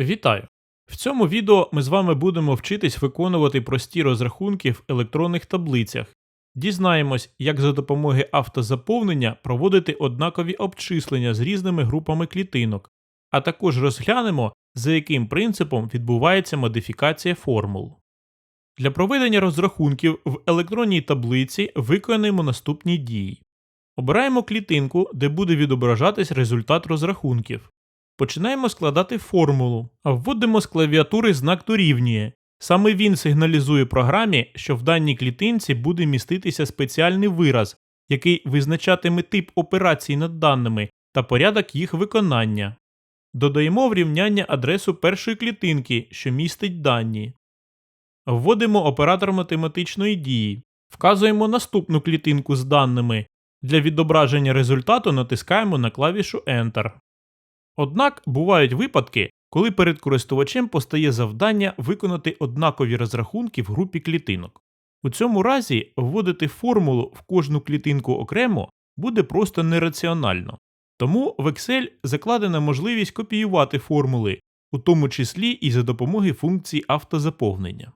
Вітаю! В цьому відео ми з вами будемо вчитись виконувати прості розрахунки в електронних таблицях. Дізнаємось, як за допомогою автозаповнення проводити однакові обчислення з різними групами клітинок, а також розглянемо, за яким принципом відбувається модифікація формул. Для проведення розрахунків в електронній таблиці виконуємо наступні дії. Обираємо клітинку, де буде відображатись результат розрахунків. Починаємо складати формулу, вводимо з клавіатури знак дорівнює. Саме він сигналізує програмі, що в даній клітинці буде міститися спеціальний вираз, який визначатиме тип операцій над даними та порядок їх виконання. Додаємо в рівняння адресу першої клітинки, що містить дані. Вводимо оператор математичної дії. Вказуємо наступну клітинку з даними. Для відображення результату натискаємо на клавішу Enter. Однак бувають випадки, коли перед користувачем постає завдання виконати однакові розрахунки в групі клітинок. У цьому разі вводити формулу в кожну клітинку окремо буде просто нераціонально. Тому в Excel закладена можливість копіювати формули, у тому числі і за допомогою функції автозаповнення.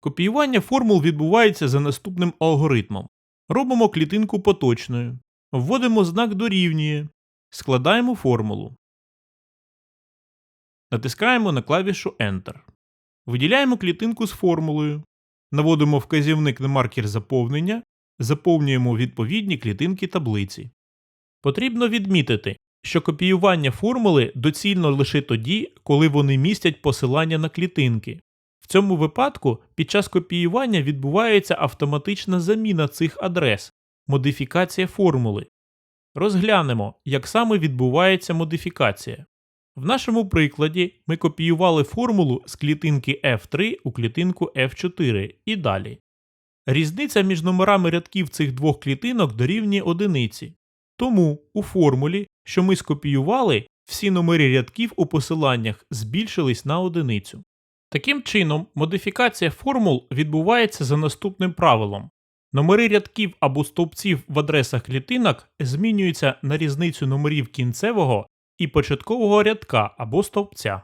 Копіювання формул відбувається за наступним алгоритмом. Робимо клітинку поточною, вводимо знак дорівнює, складаємо формулу. Натискаємо на клавішу Enter. Виділяємо клітинку з формулою, наводимо вказівник на маркер заповнення, заповнюємо відповідні клітинки таблиці. Потрібно відмітити, що копіювання формули доцільно лише тоді, коли вони містять посилання на клітинки. В цьому випадку під час копіювання відбувається автоматична заміна цих адрес, модифікація формули. Розглянемо, як саме відбувається модифікація. В нашому прикладі ми копіювали формулу з клітинки F3 у клітинку F4 і далі. Різниця між номерами рядків цих двох клітинок дорівнює одиниці. Тому у формулі, що ми скопіювали, всі номери рядків у посиланнях збільшились на одиницю. Таким чином, модифікація формул відбувається за наступним правилом. Номери рядків або стовпців в адресах клітинок змінюються на різницю номерів кінцевого і початкового рядка або стовпця.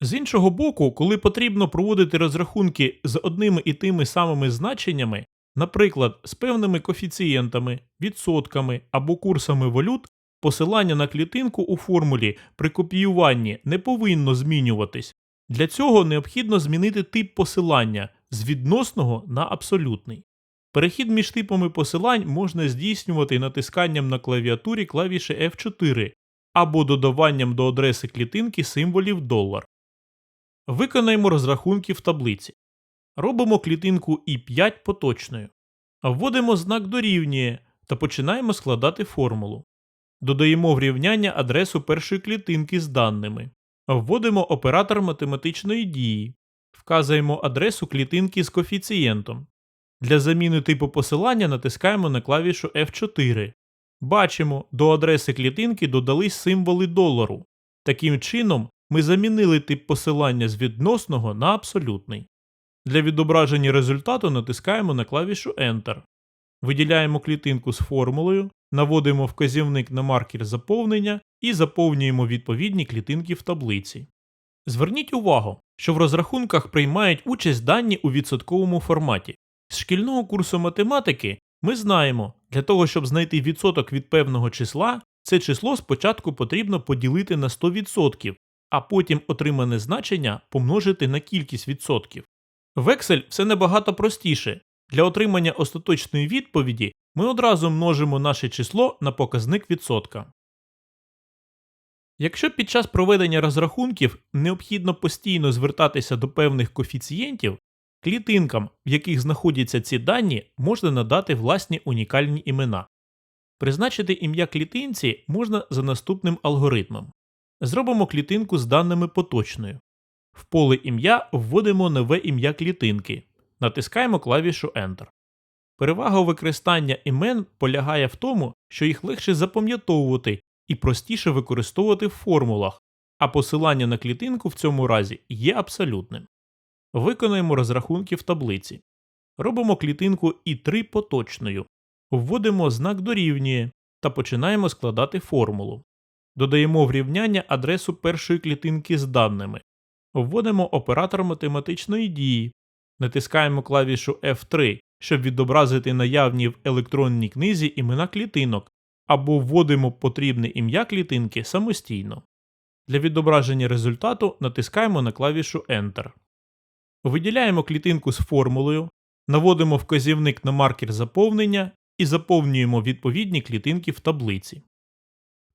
З іншого боку, коли потрібно проводити розрахунки з одними і тими самими значеннями, наприклад, з певними коефіцієнтами, відсотками або курсами валют, посилання на клітинку у формулі при копіюванні не повинно змінюватись. Для цього необхідно змінити тип посилання з відносного на абсолютний. Перехід між типами посилань можна здійснювати натисканням на клавіатурі клавіші F4 або додаванням до адреси клітинки символів долар. Виконаємо розрахунки в таблиці. Робимо клітинку І5 поточною. Вводимо знак дорівнює та починаємо складати формулу. Додаємо в рівняння адресу першої клітинки з даними. Вводимо оператор математичної дії. Вказуємо адресу клітинки з коефіцієнтом. Для заміни типу посилання натискаємо на клавішу F4. Бачимо, до адреси клітинки додались символи долару. Таким чином, ми замінили тип посилання з відносного на абсолютний. Для відображення результату натискаємо на клавішу Enter. Виділяємо клітинку з формулою, наводимо вказівник на маркер заповнення і заповнюємо відповідні клітинки в таблиці. Зверніть увагу, що в розрахунках приймають участь дані у відсотковому форматі. З шкільного курсу математики ми знаємо, для того, щоб знайти відсоток від певного числа, це число спочатку потрібно поділити на 100%, а потім отримане значення помножити на кількість відсотків. В Excel все набагато простіше. Для отримання остаточної відповіді ми одразу множимо наше число на показник відсотка. Якщо під час проведення розрахунків необхідно постійно звертатися до певних коефіцієнтів, клітинкам, в яких знаходяться ці дані, можна надати власні унікальні імена. Призначити ім'я клітинці можна за наступним алгоритмом. Зробимо клітинку з даними поточною. В поле ім'я вводимо нове ім'я клітинки. Натискаємо клавішу Enter. Перевага використання імен полягає в тому, що їх легше запам'ятовувати і простіше використовувати в формулах, а посилання на клітинку в цьому разі є абсолютним. Виконуємо розрахунки в таблиці. Робимо клітинку І3 поточною, вводимо знак дорівнює та починаємо складати формулу. Додаємо в рівняння адресу першої клітинки з даними. Вводимо оператор математичної дії. Натискаємо клавішу F3, щоб відобразити наявні в електронній книзі імена клітинок, або вводимо потрібне ім'я клітинки самостійно. Для відображення результату натискаємо на клавішу Enter. Виділяємо клітинку з формулою, наводимо вказівник на маркер заповнення і заповнюємо відповідні клітинки в таблиці.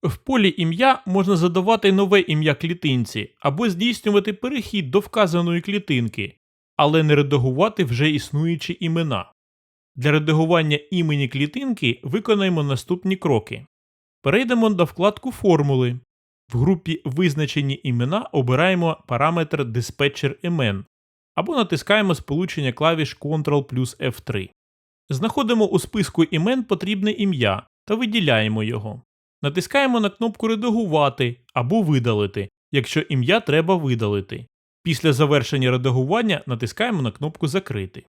В полі ім'я можна задавати нове ім'я клітинці або здійснювати перехід до вказаної клітинки, але не редагувати вже існуючі імена. Для редагування імені клітинки виконаємо наступні кроки. Перейдемо до вкладку Формули. В групі Визначені імена обираємо параметр диспетчер імен або натискаємо сполучення клавіш Ctrl плюс F3. Знаходимо у списку імен потрібне ім'я та виділяємо його. Натискаємо на кнопку Редагувати або Видалити, якщо ім'я треба видалити. Після завершення редагування натискаємо на кнопку Закрити.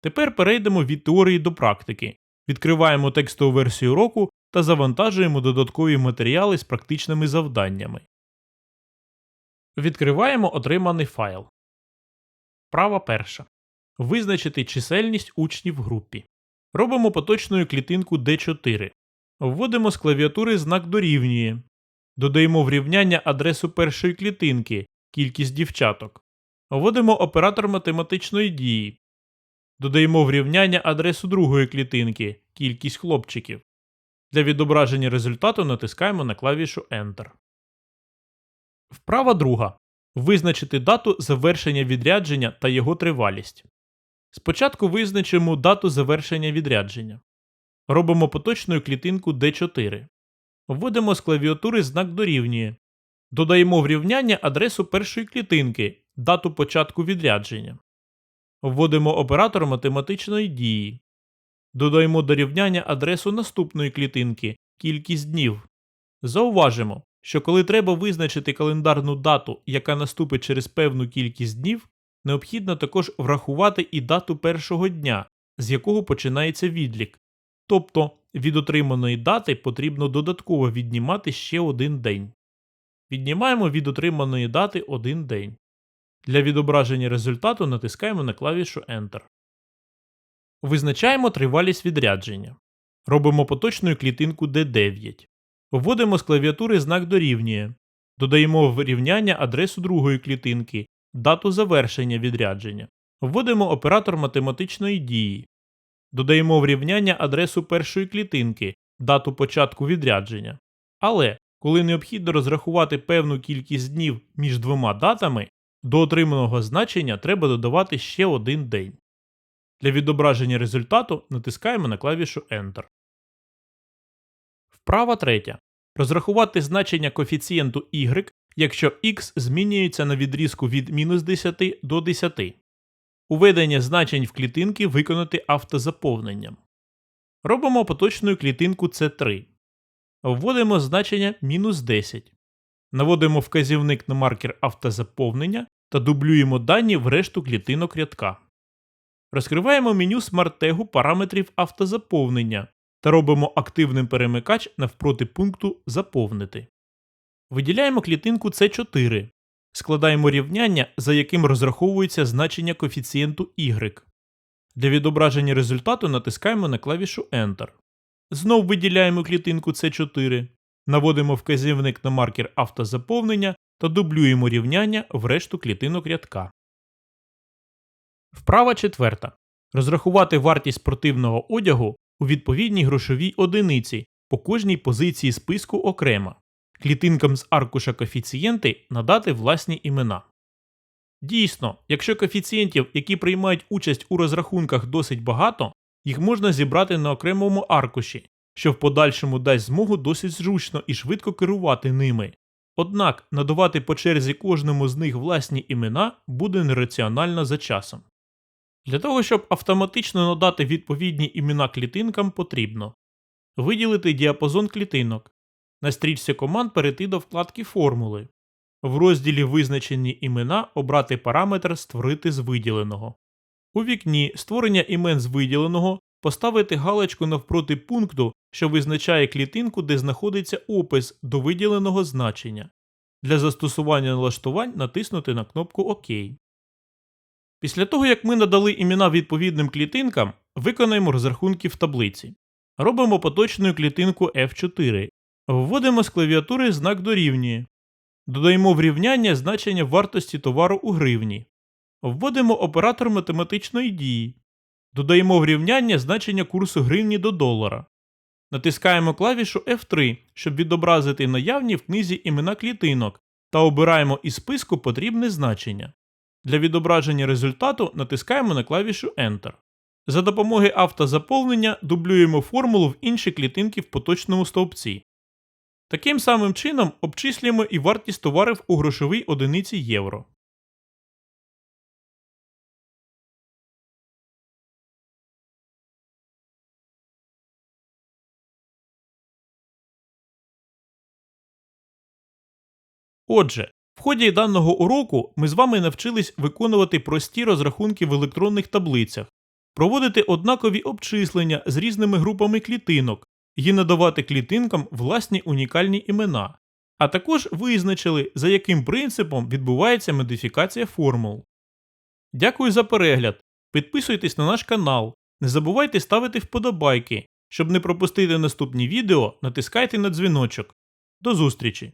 Тепер перейдемо від теорії до практики. Відкриваємо текстову версію року та завантажуємо додаткові матеріали з практичними завданнями. Відкриваємо отриманий файл. Права перша. Визначити чисельність учнів групі. Робимо поточною клітинку D4. Вводимо з клавіатури знак дорівнює. Додаємо в рівняння адресу першої клітинки, кількість дівчаток. Вводимо оператор математичної дії. Додаємо в рівняння адресу другої клітинки, кількість хлопчиків. Для відображення результату натискаємо на клавішу Enter. Вправа друга. Визначити дату завершення відрядження та його тривалість. Спочатку визначимо дату завершення відрядження. Робимо поточною клітинку D4. Вводимо з клавіатури знак дорівнює. Додаємо в рівняння адресу першої клітинки, дату початку відрядження. Вводимо оператор математичної дії. Додаємо до рівняння адресу наступної клітинки, кількість днів. Зауважимо, що коли треба визначити календарну дату, яка наступить через певну кількість днів, необхідно також врахувати і дату першого дня, з якого починається відлік. Тобто від отриманої дати потрібно додатково віднімати ще один день. Віднімаємо від отриманої дати один день. Для відображення результату натискаємо на клавішу Enter. Визначаємо тривалість відрядження. Робимо поточною клітинку D9. Вводимо з клавіатури знак дорівнює. Додаємо в рівняння адресу другої клітинки, дату завершення відрядження. Вводимо оператор математичної дії. Додаємо в рівняння адресу першої клітинки, дату початку відрядження. Але коли необхідно розрахувати певну кількість днів між двома датами, до отриманого значення треба додавати ще один день. Для відображення результату натискаємо на клавішу Enter. Вправа третя. Розрахувати значення коефіцієнту y, якщо x змінюється на відрізку від мінус 10 до 10. Уведення значень в клітинки виконати автозаповненням. Робимо поточною клітинку C3. Вводимо значення мінус 10. Наводимо вказівник на маркер автозаповнення та дублюємо дані в решту клітинок рядка. Розкриваємо меню смарт-тегу параметрів автозаповнення та робимо активним перемикач навпроти пункту Заповнити. Виділяємо клітинку C4. Складаємо рівняння, за яким розраховується значення коефіцієнту y. Для відображення результату натискаємо на клавішу Enter. Знов виділяємо клітинку C4, наводимо вказівник на маркер автозаповнення та дублюємо рівняння в решту клітинок рядка. Вправа четверта. Розрахувати вартість спортивного одягу у відповідній грошовій одиниці по кожній позиції списку окремо. Клітинкам з аркуша коефіцієнти надати власні імена. Дійсно, якщо коефіцієнтів, які приймають участь у розрахунках досить багато, їх можна зібрати на окремому аркуші, що в подальшому дасть змогу досить зручно і швидко керувати ними. Однак надавати по черзі кожному з них власні імена буде нераціонально за часом. Для того, щоб автоматично надати відповідні імена клітинкам, потрібно виділити діапазон клітинок, на стрічці команд перейти до вкладки Формули, в розділі Визначені імена обрати параметр Створити з виділеного. У вікні Створення імен з виділеного поставити галочку навпроти пункту, що визначає клітинку, де знаходиться опис до виділеного значення. Для застосування налаштувань натиснути на кнопку ОК. Після того, як ми надали імена відповідним клітинкам, виконаємо розрахунки в таблиці. Робимо поточну клітинку F4. Вводимо з клавіатури знак дорівнює. Додаємо в рівняння значення вартості товару у гривні. Вводимо оператор математичної дії. Додаємо в рівняння значення курсу гривні до долара. Натискаємо клавішу F3, щоб відобразити наявні в книзі імена клітинок, та обираємо із списку потрібне значення. Для відображення результату натискаємо на клавішу Enter. За допомогою автозаповнення дублюємо формулу в інші клітинки в поточному стовпці. Таким самим чином обчислюємо і вартість товарів у грошовій одиниці євро. Отже, в ході даного уроку ми з вами навчились виконувати прості розрахунки в електронних таблицях, проводити однакові обчислення з різними групами клітинок і надавати клітинкам власні унікальні імена, а також визначили, за яким принципом відбувається модифікація формул. Дякую за перегляд. Підписуйтесь на наш канал, не забувайте ставити вподобайки. Щоб не пропустити наступні відео, натискайте на дзвіночок. До зустрічі!